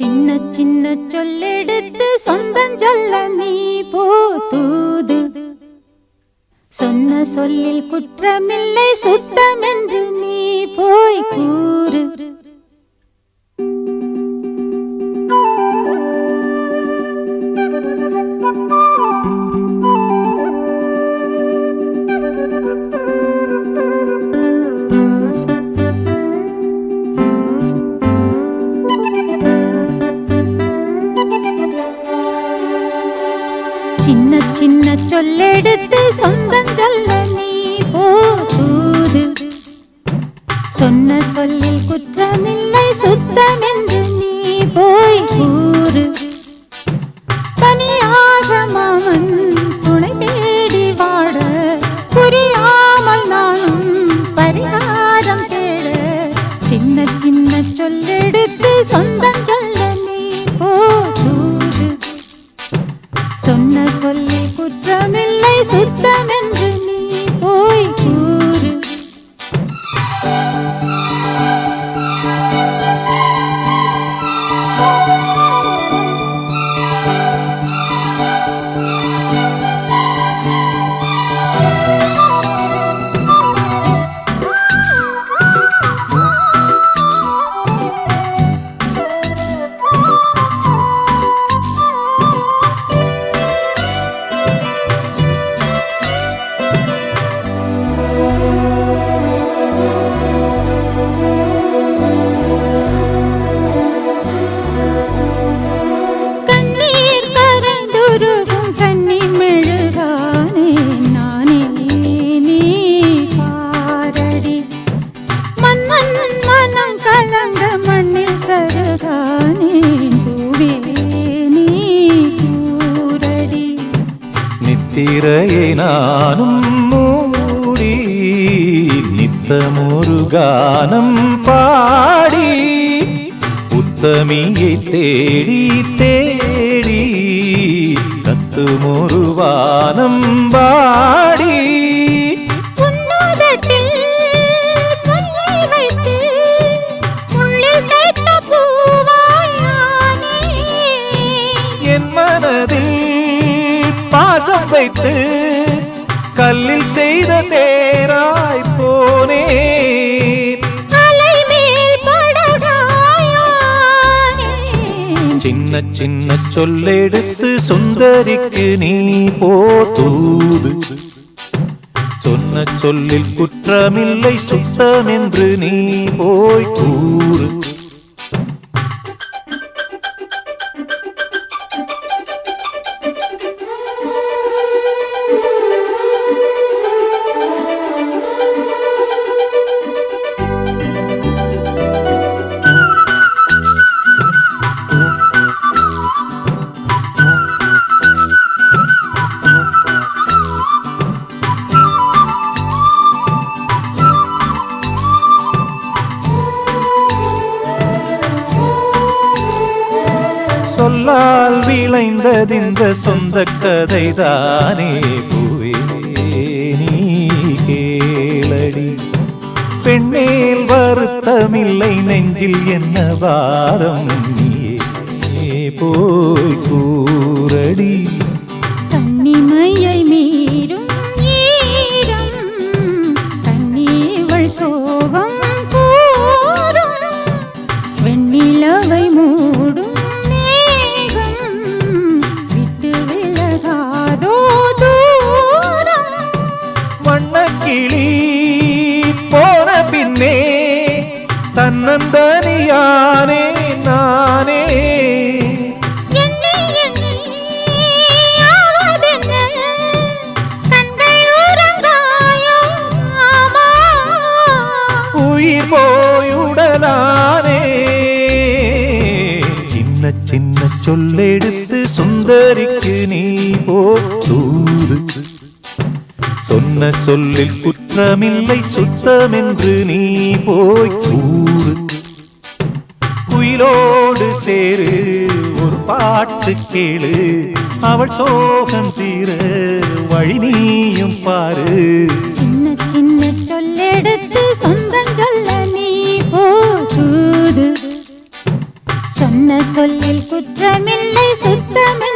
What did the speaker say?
சின்ன சின்ன சொல்லெடுத்து சொந்தம் சொல்ல நீ போதூது சொன்ன சொல்லில் குற்றமில்லை சுத்தம் என்று நீ போய் கூ சொல்லெடுத்து சொந்தம் சொல்ல நீ போது சொன்ன சொல்லில் குற்றமில்லை சுத்தம் என்று நீ போய் கூறு. தனியாக மாமன் துணை தேடி வாட புரியாமல் நானும் பரிகாரம் தேட. சின்ன சின்ன சொல்லெடுத்து சொந்தம் சொல்ல நீ போது சொன்ன சொல்லி சுத்தமில்லை சுத்தம் நித்திரையை நானும் மூடி நித்தமொரு கானம் பாடி உத்தமியை தேடி தேடி தத்துமொரு வானம் பாடி பாசம் வைத்து கல்லில் செய்த தேராய் படகாயானே சின்ன சின்ன சொல்லெடுத்து சுந்தரிக்கு நீ போதூது சொன்ன சொல்லில் குற்றமில்லை சுத்தம் என்று நீ போய் கூறு. சொல்லால் விளைந்ததிந்த சொந்த கதைதானே பூவே. நீ கேளடி. பெண்ணேல் வருத்தமில்லை நெஞ்சில் என்ன வாரம் நீயே போய் கூறடி. தன்னிமையை மீ தன்னந்தனியானே நானே. உயிர் போயுடலானே சின்ன சின்ன சொல்லெடுத்து சுந்தரிக்கு நீ போதூது சொன்ன சொல்லில் குற்றமில்லை சுத்தமென்று நீ போய் கூறு. குயிலோடு சேரு ஒரு பாட்டு கேளு. அவள் சோகம் தீர வழி நீயும் பாரு. சின்ன சின்ன சொல்லெடுத்து சொந்தம் சொல்ல நீ போது சொன்ன சொல்லில் குற்றமில்லை சுத்தமே